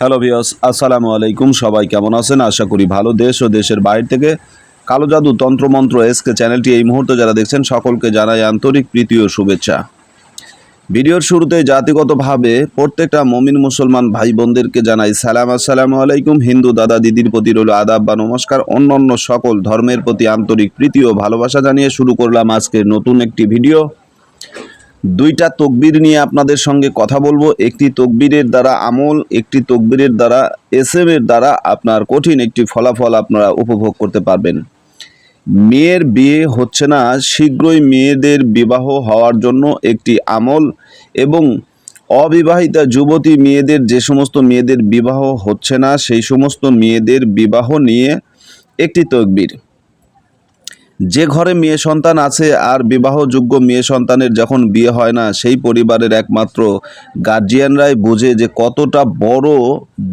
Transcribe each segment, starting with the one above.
Hello ভিওস আসসালামু আলাইকুম সবাই কেমন আছেন? আশা করি ভালো। দেশ ও দেশের বাইরে থেকে কালো জাদু তন্ত্রমন্ত্র এসকে চ্যানেলটি এই মুহূর্তে যারা দেখছেন, সকলকে জানাই আন্তরিক প্রীতি ও শুভেচ্ছা। ভিডিওর শুরুতে জাতিগতভাবে প্রত্যেকটা মমিন মুসলমান ভাই বোনদেরকে জানাই সালাম। আসসালামু আলাইকুম। হিন্দু দাদা দিদির প্রতি রইল আদাব বা নমস্কার। অন্যান্য সকল ধর্মের প্রতি আন্তরিক প্রীতি ও ভালোবাসা জানিয়ে শুরু করলাম আজকে নতুন একটি ভিডিও। দুইটা তকবির নিয়ে আপনাদের সঙ্গে কথা বলব। একটি তকবিরের দ্বারা আমল, একটি তকবিরের দ্বারা এস এম এর দ্বারা আপনার কঠিন একটি ফলাফল আপনারা উপভোগ করতে পারবেন। মেয়ের বিয়ে হচ্ছে না, শীঘ্রই মেয়েদের বিবাহ হওয়ার জন্য একটি আমল এবং অবিবাহিতা যুবতী মেয়েদের যে সমস্ত মেয়েদের বিবাহ হচ্ছে না, সেই সমস্ত মেয়েদের বিবাহ নিয়ে একটি তকবির। যে ঘরে মেয়ে সন্তান আছে আর বিবাহযোগ্য মেয়ে সন্তানের যখন বিয়ে হয় না, সেই পরিবারের একমাত্র গার্জিয়ানরাই বোঝে যে কতটা বড়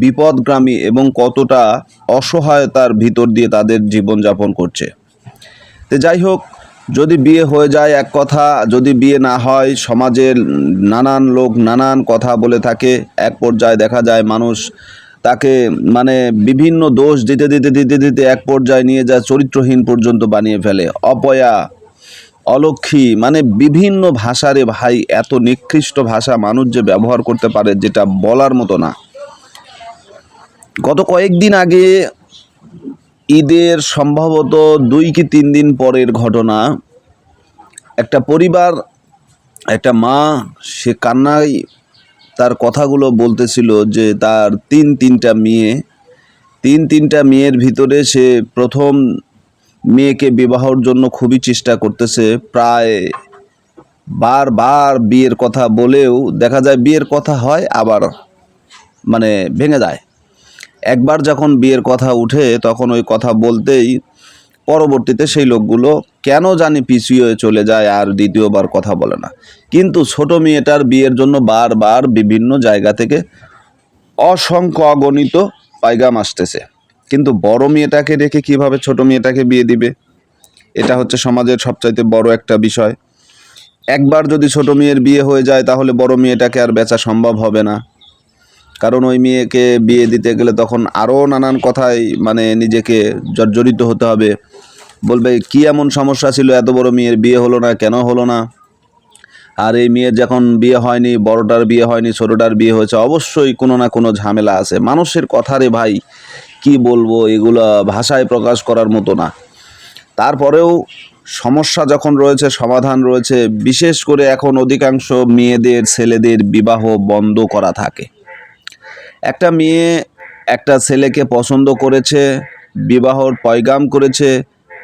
বিপদগ্রামী এবং কতটা অসহায়তার ভিতর দিয়ে তাদের জীবনযাপন করছে। তো যাই হোক, যদি বিয়ে হয়ে যায় এক কথা, যদি বিয়ে না হয়, সমাজের নানান লোক নানান কথা বলে থাকে, এক পর্যায়ে দেখা যায় মানুষ তাকে মানে বিভিন্ন দোষ দিতে দিতে দিতে দিতে এক পর্যায়ে নিয়ে যায়, চরিত্রহীন পর্যন্ত বানিয়ে ফেলে। অপয়া, অলক্ষী মানে বিভিন্ন ভাষারে ভাই, এত নিকৃষ্ট ভাষা মানুষ যে ব্যবহার করতে পারে যেটা বলার মতো না। গত কয়েকদিন আগে ঈদের সম্ভবত দুই কি তিন দিন পরের ঘটনা, একটা পরিবার, একটা মা, সে কান্নায় তার কথাগুলো বলতেছিল যে তার তিন তিনটা মেয়ে, তিন তিনটা মেয়ের ভিতরে সে প্রথম মেয়েকে বিবাহর জন্য খুবই চেষ্টা করতেছে। প্রায় বারবার বিয়ের কথা বলেও দেখা যায় বিয়ের কথা হয় আবার মানে ভেঙে যায়। একবার যখন বিয়ের কথা উঠে তখন ওই কথা বলতেই পরবর্তীতে সেই লোকগুলো কেন জানি পিছিয়ে চলে যায় আর দ্বিতীয়বার কথা বলে না। কিন্তু ছোট মেয়েটার বিয়ের জন্য বারবার বিভিন্ন জায়গা থেকে অসংখ্য অগণিত পাইগাম আসতেছে। কিন্তু বড় মেয়েটাকে রেখে কীভাবে ছোট মেয়েটাকে বিয়ে দিবে? এটা হচ্ছে সমাজের সবচাইতে বড় একটা বিষয়। একবার যদি ছোট মেয়ের বিয়ে হয়ে যায়, তাহলে বড় মেয়েটাকে আর বেচা সম্ভব হবে না। কারণ ওই মেয়েকে বিয়ে দিতে গেলে তখন আরও নানান কথায় মানে নিজেকে জর্জরিত হতে হবে। বলবে, কি এমন সমস্যা ছিল? এত বড় মেয়ের বিয়ে হলো না, কেন হলো না? আর এই মেয়ের যখন বিয়ে হয়নি, বড়টার বিয়ে হয়নি, ছোটোটার বিয়ে হয়েছে, অবশ্যই কোনো না কোনো ঝামেলা আছে। মানুষের কথা রে ভাই, কি বলব, এগুলো ভাষায় প্রকাশ করার মতো না। তারপরেও সমস্যা যখন রয়েছে, সমাধান রয়েছে, বিশেষ করে এখন অধিকাংশ মেয়েদের, ছেলেদের বিবাহ বন্ধ করা থাকে। একটা মেয়ে একটা ছেলেকে পছন্দ করেছে, বিবাহর পয়গাম করেছে,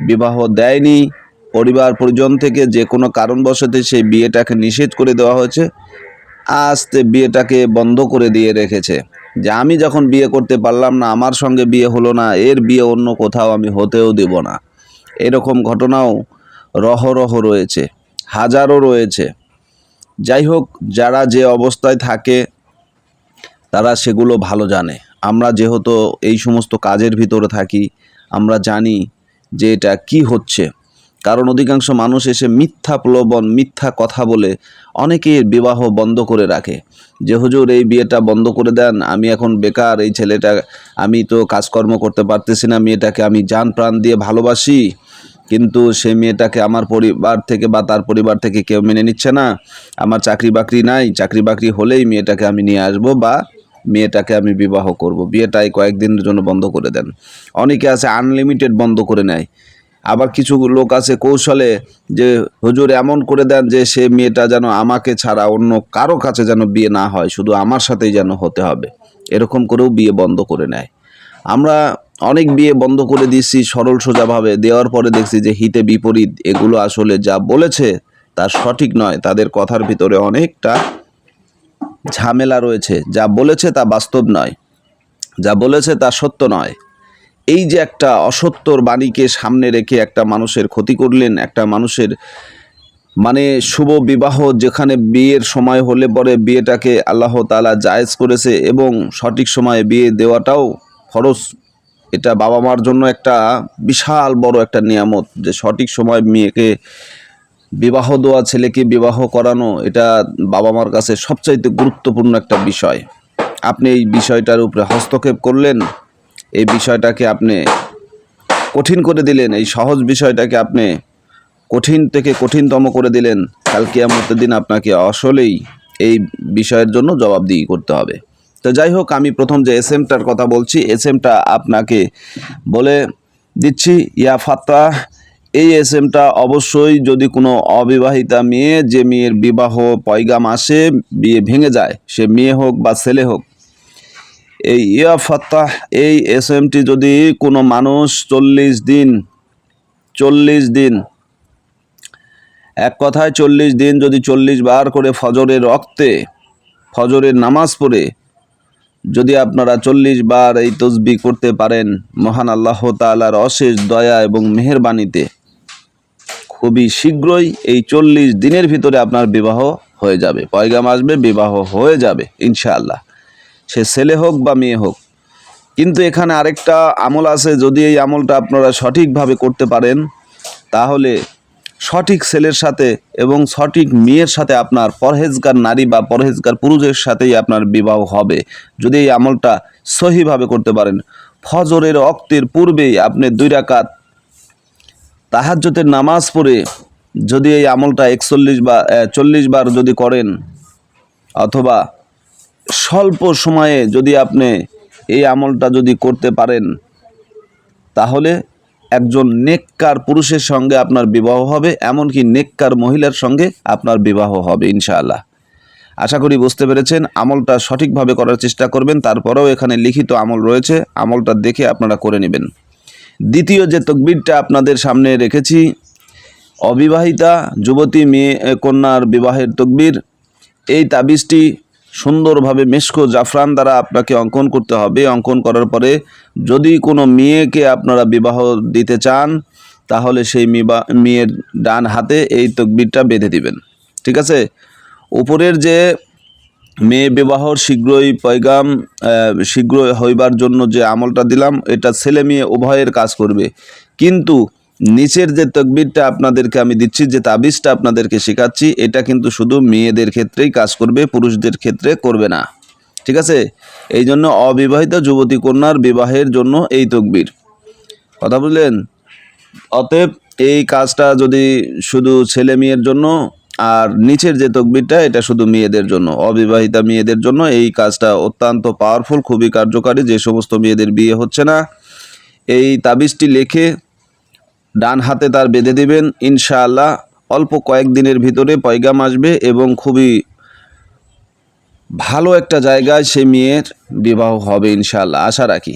বিবাহ দেয়নি, পরিবার পরিজন থেকে যে কোনো কারণবশতে সেই বিয়েটাকে নিষেধ করে দেওয়া হয়েছে, আস্তে বিয়েটাকে বন্ধ করে দিয়ে রেখেছে। যে আমি যখন বিয়ে করতে পারলাম না, আমার সঙ্গে বিয়ে হলো না, এর বিয়ে অন্য কোথাও আমি হতেও দেব না। এরকম ঘটনাও রহরহ রয়েছে হাজারও রয়েছে। যাই হোক, যারা যে অবস্থায় থাকে তারা সেগুলো ভালো জানে। আমরা যেহেতু এই সমস্ত কাজের ভিতরে থাকি, আমরা জানি যে এটা কি হচ্ছে। কারণ অধিকাংশ মানুষ এসে মিথ্যা প্রলোভন, মিথ্যা কথা বলে অনেকের বিবাহ বন্ধ করে রাখে। যে হুজুর, এই বিয়েটা বন্ধ করে দেন, আমি এখন বেকার, এই ছেলেটা, আমি তো কাজকর্ম করতে পারতেছি না, মেয়েটাকে আমি যান প্রাণ দিয়ে ভালোবাসি, কিন্তু সে মেয়েটাকে আমার পরিবার থেকে বা তার পরিবার থেকে কেউ মেনে নিচ্ছে না। আমার চাকরি বাকরি নাই চাকরি বাকরি হলেই মেয়েটাকে আমি নিয়ে আসব বা মেয়েটাকে আমি বিবাহ করব। বিয়েটাই কয়েকদিনের জন্য বন্ধ করে দেন। অনেকে আছে আনলিমিটেড বন্ধ করে নেয়। আবার কিছু লোক আছে কৌশলে যে, হুজুর, এমন করে দেন যে, সে মেয়েটা যেন আমাকে ছাড়া অন্য কারও কাছে যেন বিয়ে না হয়, শুধু আমার সাথেই যেন হতে হবে। এরকম করেও বিয়ে বন্ধ করে নেয়। আমরা অনেক বিয়ে বন্ধ করে দিচ্ছি সরল সোজাভাবে। দেওয়ার পরে দেখছি যে, হিতে বিপরীত। এগুলো আসলে যা বলেছে, তা সঠিক নয়। তাদের কথার ভিতরে অনেকটা ঝামেলা রয়েছে। যা বলেছে তা বাস্তব নয়, যা বলেছে তা সত্য নয়। এই যে একটা অসত্যর বাণীকে সামনে রেখে একটা মানুষের ক্ষতি করলেন, একটা মানুষের মানে শুভ বিবাহ যেখানে বিয়ের সময় হলে পরে বিয়েটাকে আল্লাহ তাআলা জায়েজ করেছে এবং সঠিক সময়ে বিয়ে দেওয়াটাও খরচ এটা বাবা মার জন্য একটা বিশাল বড় একটা নিয়ামত যে সঠিক সময় মেয়েকে বিবাহ দেওয়া ছেলেকে বিবাহ করানো, এটা বাবা মার কাছে সবচাইতে গুরুত্বপূর্ণ একটা বিষয়। আপনি এই বিষয়টার উপরে হস্তক্ষেপ করলেন, এই বিষয়টাকে আপনি কঠিন করে দিলেন, এই সহজ বিষয়টাকে আপনি কঠিন থেকে কঠিনতম করে দিলেন, কাল কিয়ামতের দিন আপনাকে আসলেই এই বিষয়ের জন্য জবাবদিহি করতে হবে। তো যাই হোক, আমি প্রথম যে এস এমটার কথা বলছি এস এমটা আপনাকে বলে দিচ্ছি, ইয়া ফাত্তা এই এস এমটা অবশ্যই যদি কোনো অবিবাহিতা মেয়ে, যে মেয়ের বিবাহ পয়গাম আসে, বিয়ে ভেঙে যায়, সে মেয়ে হোক বা ছেলে হোক, এই ইয়া ফাত্তাহ এই এস এমটি যদি কোনো মানুষ চল্লিশ দিন চল্লিশ দিন, এক কথায় চল্লিশ দিন যদি চল্লিশ বার করে ফজরের রক্তে ফজরের নামাজ পড়ে, যদি আপনারা চল্লিশ বার এই তসবি করতে পারেন, মহান আল্লাহ তালার অশেষ দয়া এবং মেহেরবানিতে। খুবই শীঘ্রই এই চল্লিশ দিনের ভিতরে আপনার বিবাহ হয়ে যাবে। পয়গাম আসবে, বিবাহ হয়ে যাবে, ইনশাআল্লাহ। সে ছেলে হোক বা মেয়ে হোক। কিন্তু এখানে আরেকটা আমল আছে, যদি এই আমলটা আপনারা সঠিকভাবে করতে পারেন, তাহলে সঠিক ছেলের সাথে এবং সঠিক মেয়ের সাথে আপনার পরহেজগার নারী বা পরহেজগার পুরুষের সাথেই আপনার বিবাহ হবে। যদি এই আমলটা সহিভাবে করতে পারেন, ফজরের অক্তের পূর্বেই আপনি দুই রাকাত তাহাজ্জতের নামাজ পড়ে যদি এই আমলটা একচল্লিশ বা চল্লিশ বার যদি করেন, অথবা স্বল্প সময়ে যদি আপনি এই আমলটা যদি করতে পারেন, তাহলে একজন নেককার পুরুষের সঙ্গে আপনার বিবাহ হবে, এমনকি নেককার মহিলার সঙ্গে আপনার বিবাহ হবে, ইনশাআল্লাহ। আশা করি বুঝতে পেরেছেন, আমলটা সঠিকভাবে করার চেষ্টা করবেন, তারপরেও এখানে লিখিত আমল রয়েছে, আমলটা দেখে আপনারা করে নেবেন। দ্বিতীয় যে তকবিরটা আপনাদের সামনে রেখেছি, অবিবাহিতা যুবতী মেয়ে কন্যার বিবাহের তকবির, এই তাবিজটি সুন্দরভাবে মেশকো জাফরান দ্বারা আপনাকে অঙ্কন করতে হবে। অঙ্কন করার পরে যদি কোনো মেয়েকে আপনারা বিবাহ দিতে চান, তাহলে সেই মেয়ের ডান হাতে এই তকবিরটা বেঁধে দিবেন। ঠিক আছে? উপরের যে মেয়ে বিবাহর শীঘ্রই পয়গাম আহ, শীঘ্রই হইবার জন্য যে আমলটা দিলাম এটা ছেলে মেয়ে উভয়ের কাজ করবে। কিন্তু নিচের যে তকবিরটা আপনাদেরকে আমি দিচ্ছি যে তাবিজটা আপনাদেরকে শেখাচ্ছি এটা কিন্তু শুধু মেয়েদের ক্ষেত্রেই কাজ করবে পুরুষদের ক্ষেত্রে করবে না। ঠিক আছে? এই জন্য অবিবাহিত যুবতী কন্যার বিবাহের জন্য এই তকবির। কথা বুঝলেন? অতএব এই কাজটা যদি শুধু ছেলে মেয়ের জন্য আর নিচের যে তকবিরটা, এটা শুধু মেয়েদের জন্য, অবিবাহিতা মেয়েদের জন্য। এই কাজটা অত্যন্ত পাওয়ারফুল খুবই কার্যকারী, যে সমস্ত মেয়েদের বিয়ে হচ্ছে না। এই তাবিজটি লিখে ডান হাতে তার বেঁধে দিবেন, ইনশাআল্লাহ অল্প কয়েকদিনের ভিতরে পয়গাম আসবে এবং খুবই ভালো একটা জায়গায় সে মেয়ের বিবাহ হবে, ইনশাআল্লাহ। আশা রাখি।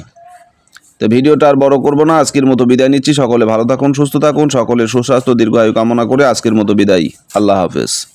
তো ভিডিওটা আর বড় করব না, আজকের মতো বিদায় নিচ্ছি। সকলে ভালো থাকুন, সুস্থ থাকুন, সকলের সুস্বাস্থ্য, দীর্ঘায়ু কামনা করে আজকের মতো বিদায়। আল্লাহ হাফেজ।